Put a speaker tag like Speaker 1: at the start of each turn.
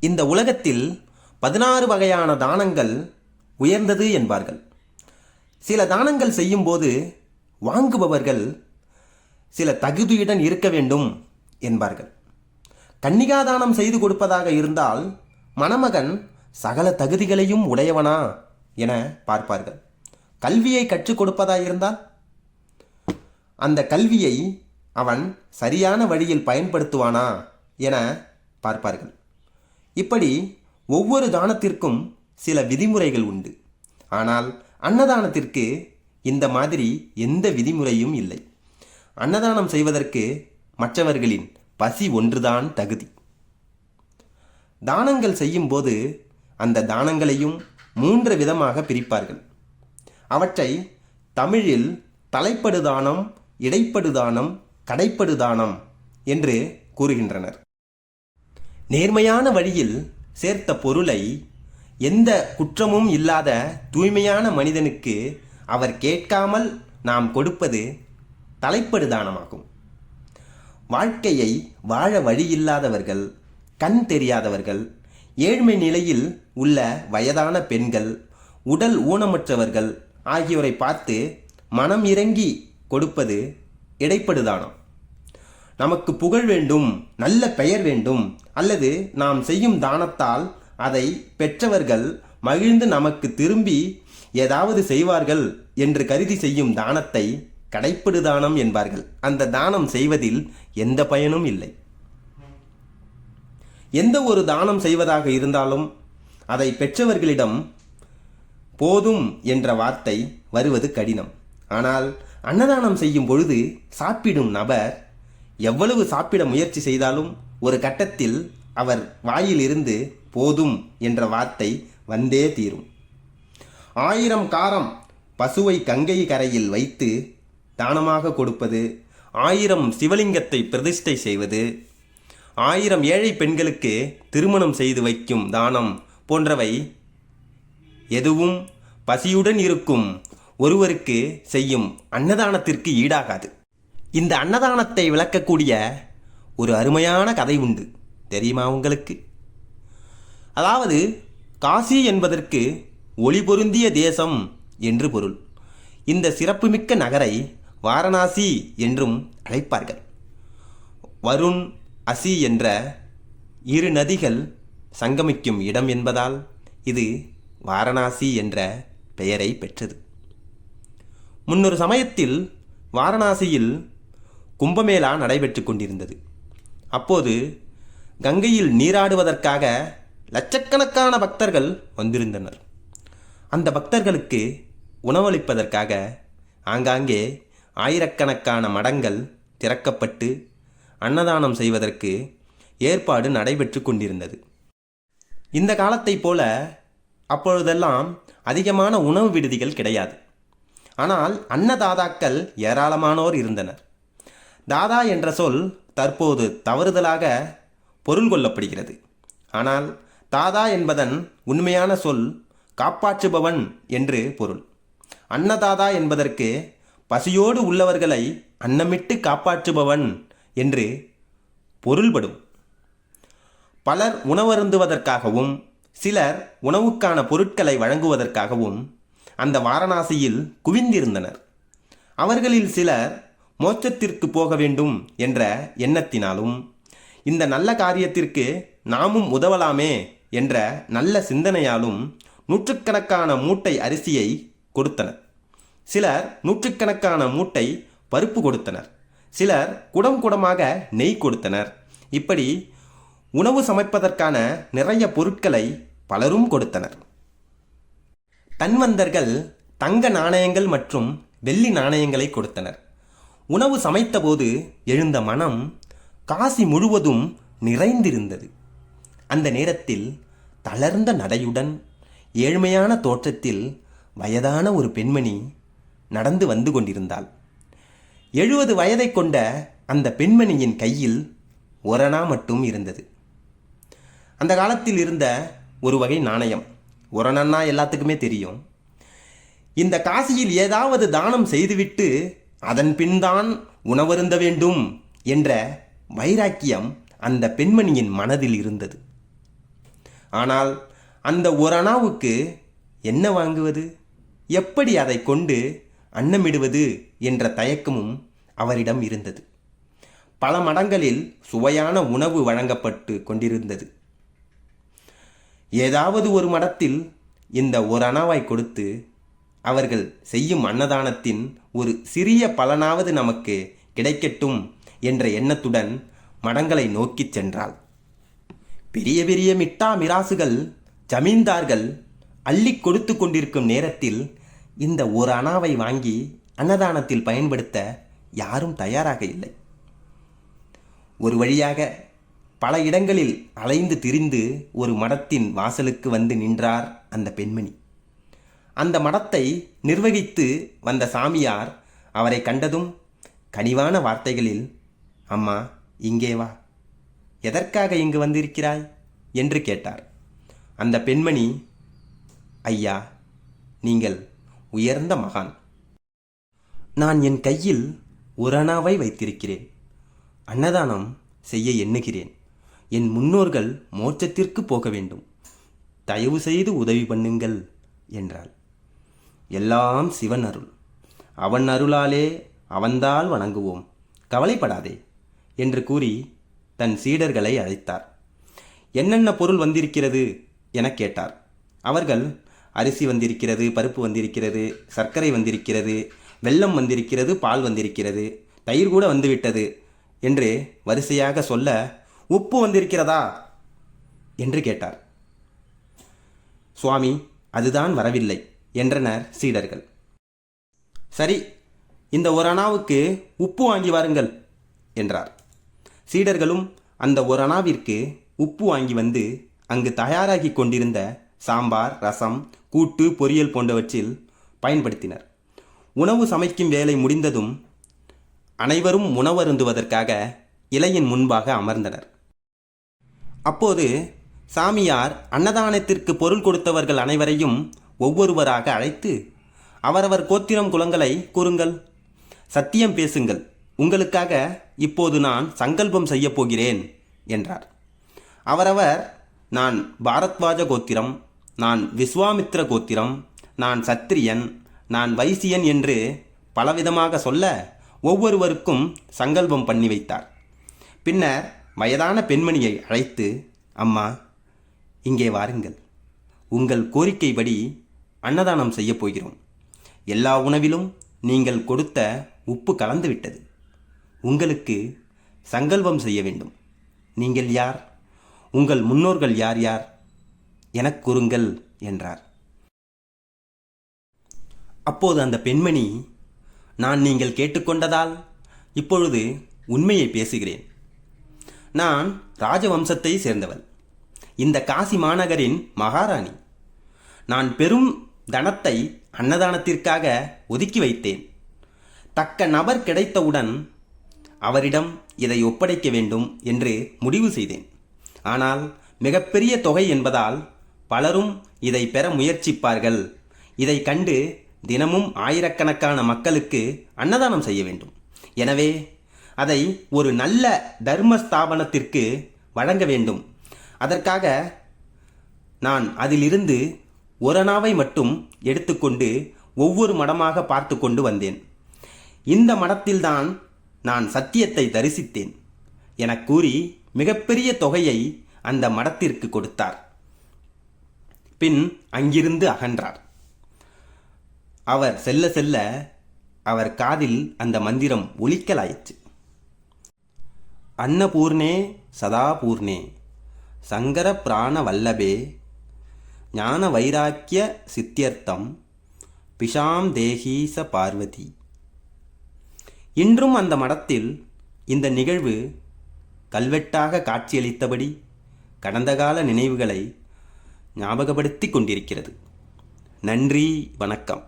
Speaker 1: இந்த உலகத்தில் பதினாறு வகையான தானங்கள் உயர்ந்தது என்பார்கள். சில தானங்கள் செய்யும்போது வாங்குபவர்கள் சில தகுதியுடன் இருக்க வேண்டும் என்பார்கள். கன்னிகாதானம் செய்து கொடுப்பதாக இருந்தால் மணமகன் சகல தகுதிகளையும் உடையவனா என பார்ப்பார்கள். கல்வியை கற்றுக் கொடுப்பதாக இருந்தால்? அந்த கல்வியை அவன் சரியான வழியில் பயன்படுத்துவானா என பார்ப்பார்கள். இப்படி ஒவ்வொரு தானத்திற்கும் சில விதிமுறைகள் உண்டு. ஆனால் அன்னதானத்திற்கு இந்த மாதிரி எந்த விதிமுறையும் இல்லை. அன்னதானம் செய்வதற்கு மற்றவர்களின் பசி ஒன்றுதான் தகுதி. தானங்கள் செய்யும்போது அந்த தானங்களையும் மூன்று விதமாக பிரிப்பார்கள். அவற்றை தமிழில் தலைப்படு தானம் இடைப்படு தானம் கடைப்படு தானம் என்று கூறுகின்றனர். நேர்மையான வழியில் சேர்த்த பொருளை எந்த குற்றமும் இல்லாத தூய்மையான மனிதனுக்கு அவர் கேட்காமல் நாம் கொடுப்பது தலைப்படு தானமாகும் வாழ்க்கையை வாழ வழியில்லாதவர்கள் கண் தெரியாதவர்கள் ஏழ்மை நிலையில் உள்ள வயதான பெண்கள் உடல் ஊனமற்றவர்கள் ஆகியோரை பார்த்து மனம் இறங்கி கொடுப்பது இடைப்படுதானம். நமக்கு புகழ் வேண்டும் நல்ல பெயர் வேண்டும் அல்லது நாம் செய்யும் தானத்தால் அதை பெற்றவர்கள் மகிழ்ந்து நமக்கு திரும்பி ஏதாவது செய்வார்கள் என்று கருதி செய்யும் தானத்தை கடைப்பிடு தானம் என்பார்கள். அந்த தானம் செய்வதில் எந்த பயனும் இல்லை. எந்த ஒரு தானம் செய்வதாக இருந்தாலும் அதை பெற்றவர்களிடம் போதும் என்ற வார்த்தை வருவது கடினம். ஆனால் அன்னதானம் செய்யும் பொழுது சாப்பிடும் நபர் எவ்வளவு சாப்பிட முயற்சி செய்தாலும் ஒரு கட்டத்தில் அவர் வாயிலிருந்து போதும் என்ற வார்த்தை வந்தே தீரும். ஆயிரம் காரம் பசுவை கங்கை கரையில் வைத்து தானமாக கொடுப்பது ஆயிரம் சிவலிங்கத்தை பிரதிஷ்டை செய்வது ஆயிரம் ஏழை பெண்களுக்கு திருமணம் செய்து வைக்கும் தானம் போன்றவை எதுவும் பசியுடன் இருக்கும் ஒருவருக்கு செய்யும் அன்னதானத்திற்கு ஈடாகாது. இந்த அன்னதானத்தை விளக்கக்கூடிய ஒரு அருமையான கதை உண்டு. தெரியுமா உங்களுக்கு? அதாவது காசி என்பதற்கு ஒளி பொருந்திய தேசம் என்று பொருள். இந்த சிறப்புமிக்க நகரை வாரணாசி என்றும் அழைப்பார்கள். வருண் அசி என்ற இரு நதிகள் சங்கமிக்கும் இடம் என்பதால் இது வாரணாசி என்ற பெயரை பெற்றது. முன்னொரு சமயத்தில் வாரணாசியில் கும்பமேளா நடைபெற்று கொண்டிருந்தது. அப்போது கங்கையில் நீராடுவதற்காக லட்சக்கணக்கான பக்தர்கள் வந்திருந்தனர். அந்த பக்தர்களுக்கு உணவளிப்பதற்காக ஆங்காங்கே ஆயிரக்கணக்கான மடங்கள் திறக்கப்பட்டு அன்னதானம் செய்வதற்கு ஏற்பாடு நடைபெற்று கொண்டிருந்தது. இந்த காலத்தைப் போல அப்பொழுதெல்லாம் அதிகமான உணவு விடுதிகள் கிடையாது. ஆனால் அன்னதாதாக்கள் ஏராளமானோர் இருந்தனர். தாதா என்ற சொல் தற்போது தவறுதலாக பொருள் கொள்ளப்படுகிறது. ஆனால் தாதா என்பதன் உண்மையான சொல் காப்பாற்றுபவன் என்று பொருள். அன்னதாதா என்பதற்கு பசியோடு உள்ளவர்களை அன்னமிட்டு காப்பாற்றுபவன் என்று பொருள்படும். பலர் உணவருந்துவதற்காகவும் சிலர் உணவுக்கான பொருட்களை வழங்குவதற்காகவும் அந்த வாரணாசியில் குவிந்திருந்தனர். அவர்களில் சிலர் மோட்சத்திற்கு போக வேண்டும் என்ற எண்ணத்தினாலும் இந்த நல்ல காரியத்திற்கு நாமும் உதவலாமே என்ற நல்ல சிந்தனையாலும் நூற்றுக்கணக்கான மூட்டை அரிசியை கொடுத்தனர். சிலர் நூற்றுக்கணக்கான மூட்டை பருப்பு கொடுத்தனர். சிலர் குடம் குடமாக நெய் கொடுத்தனர். இப்படி உணவு சமைப்பதற்கான நிறைய பொருட்களை பலரும் கொடுத்தனர். தன்வந்தர்கள் தங்க நாணயங்கள் மற்றும் வெள்ளி நாணயங்களை கொடுத்தனர். உணவு சமைத்தபோது எழுந்த மனம் காசி முழுவதும் நிறைந்திருந்தது. அந்த நேரத்தில் தளர்ந்த நடையுடன் ஏழ்மையான தோற்றத்தில் வயதான ஒரு பெண்மணி நடந்து வந்து கொண்டிருந்தாள். எழுபது வயதை கொண்ட அந்த பெண்மணியின் கையில் ஒரணா மட்டும் இருந்தது. அந்த காலத்தில் இருந்த ஒரு வகை நாணயம் ஒரணன்னா எல்லாத்துக்குமே தெரியும். இந்த காசியில் ஏதாவது தானம் செய்துவிட்டு அதன் பின்தான் உணவருந்த வேண்டும் என்ற வைராக்கியம் அந்த பெண்மணியின் மனதில் இருந்தது. ஆனால் அந்த ஒரு அணாவுக்கு என்ன வாங்குவது? எப்படி அதை கொண்டு அன்னமிடுவது என்ற தயக்கமும் அவரிடம் இருந்தது. பல மடங்களில் சுவையான உணவு வழங்கப்பட்டு கொண்டிருந்தது. ஏதாவது ஒரு மடத்தில் இந்த ஒரு அணாவாய் கொடுத்து அவர்கள் செய்யும் அன்னதானத்தின் ஒரு சிறிய பலனாவது நமக்கு கிடைக்கட்டும் என்ற எண்ணத்துடன் மடங்களை நோக்கிச் சென்றாள். பெரிய பெரிய மிட்டா மிராசுகள் ஜமீன்தார்கள் அள்ளி கொடுத்து கொண்டிருக்கும் நேரத்தில் இந்த ஒரு அணாவை வாங்கி அன்னதானத்தில் பயன்படுத்த யாரும் தயாராக இல்லை. ஒரு வழியாக பல இடங்களில் அலைந்து திரிந்து ஒரு மடத்தின் வாசலுக்கு வந்து நின்றார் அந்த பெண்மணி. அந்த மடத்தை நிர்வகித்து வந்த சாமியார் அவரை கண்டதும் கனிவான வார்த்தைகளில் அம்மா இங்கே வா. எதற்காக இங்கு வந்திருக்கிறாய்? என்று கேட்டார். அந்த பெண்மணி ஐயா நீங்கள் உயர்ந்த மகான். நான் என் கையில் ஒரு வைத்திருக்கிறேன். அன்னதானம் செய்ய எண்ணுகிறேன். என் முன்னோர்கள் மோட்சத்திற்கு போக வேண்டும். தயவு செய்து உதவி பண்ணுங்கள் என்றாள். எல்லாம் சிவன் அருள். அவன் அருளாலே அவன்தால் வணங்குவோம். கவலைப்படாதே என்று கூறி தன் சீடர்களை அழைத்தார். என்னென்ன பொருள் வந்திருக்கிறது எனக் கேட்டார். அவர்கள் அரிசி வந்திருக்கிறது பருப்பு வந்திருக்கிறது சர்க்கரை வந்திருக்கிறது வெல்லம் வந்திருக்கிறது பால் வந்திருக்கிறது தயிர் கூட வந்துவிட்டது என்று வரிசையாக சொல்ல உப்பு வந்திருக்கிறதா என்று கேட்டார். சுவாமி அதுதான் வரவில்லை. என்றனர் சீடர்கள். சரி இந்த ஒரு அணாவுக்கு உப்பு வாங்கி வாருங்கள் என்றார். சீடர்களும் அந்த ஒரு அணாவிற்கு உப்பு வாங்கி வந்து அங்கு தயாராகி கொண்டிருந்த சாம்பார் ரசம் கூட்டு பொரியல் போன்றவற்றில் பயன்படுத்தினர். உணவு சமைக்கும் வேலை முடிந்ததும் அனைவரும் உணவருந்துவதற்காக இலையின் முன்பாக அமர்ந்தனர். அப்போது சாமியார் அன்னதானத்திற்கு பொருள் கொடுத்தவர்கள் அனைவரையும் ஒவ்வொருவராக அழைத்து அவரவர் கோத்திரம் குலங்களை கூறுங்கள். சத்தியம் பேசுங்கள். உங்களுக்காக இப்போது நான் சங்கல்பம் செய்யப் போகிறேன் என்றார். அவரவர் நான் பாரத்வாஜ கோத்திரம் நான் விஸ்வாமித்ர கோத்திரம் நான் சத்திரியன் நான் வைசியன் என்று பலவிதமாக சொல்ல ஒவ்வொருவருக்கும் சங்கல்பம் பண்ணி வைத்தார். பின்னர் வயதான பெண்மணியை அழைத்து அம்மா இங்கே வாருங்கள். உங்கள் கோரிக்கைப்படி அன்னதானம் செய்யப் போகிறோம். எல்லா உணவிலும் நீங்கள் கொடுத்த உப்பு கலந்துவிட்டது உங்களுக்கு சங்கல்பம் செய்ய வேண்டும். நீங்கள் யார்? உங்கள் முன்னோர்கள் யார் யார்? எனக் கூறுங்கள் என்றார். அப்போது அந்த பெண்மணி நான் நீங்கள் கேட்டுக்கொண்டதால் இப்பொழுது உண்மையை பேசுகிறேன். நான் ராஜவம்சத்தை சேர்ந்தவள். இந்த காசி மாநகரின் மகாராணி. நான் பெரும் தனத்தை அன்னதானத்திற்காக ஒதுக்கி வைத்தேன். தக்க நபர் கிடைத்தவுடன் அவரிடம் இதை ஒப்படைக்க வேண்டும் என்று முடிவு செய்தேன். ஆனால் மிகப்பெரிய தொகை என்பதால் பலரும் இதை பெற முயற்சிப்பார்கள். இதை கண்டு தினமும் ஆயிரக்கணக்கான மக்களுக்கு அன்னதானம் செய்ய வேண்டும். எனவே அதை ஒரு நல்ல தர்ம ஸ்தாபனத்திற்கு வழங்க வேண்டும். அதற்காக நான் அதிலிருந்து ஒரணாவை மட்டும் எடுத்துக்கொண்டு ஒவ்வொரு மடமாக பார்த்து கொண்டு வந்தேன். இந்த மடத்தில்தான் நான் சத்தியத்தை தரிசித்தேன் எனக் கூறி மிகப்பெரிய தொகையை அந்த மடத்திற்கு கொடுத்தார். பின் அங்கிருந்து அகன்றார். அவர் செல்ல செல்ல அவர் காதில் அந்த மந்திரம் ஒலிக்கலாயிற்று. அன்னபூர்ணே சதாபூர்ணே சங்கர பிராண வல்லபே ஞான வைராக்கிய சித்தியர்த்தம் பிஷாம் தேகீச பார்வதி. இன்றும் அந்த மடத்தில் இந்த நிகழ்வு கல்வெட்டாக காட்சியளித்தபடி கடந்த கால நினைவுகளை ஞாபகப்படுத்தி கொண்டிருக்கிறது. நன்றி வணக்கம்.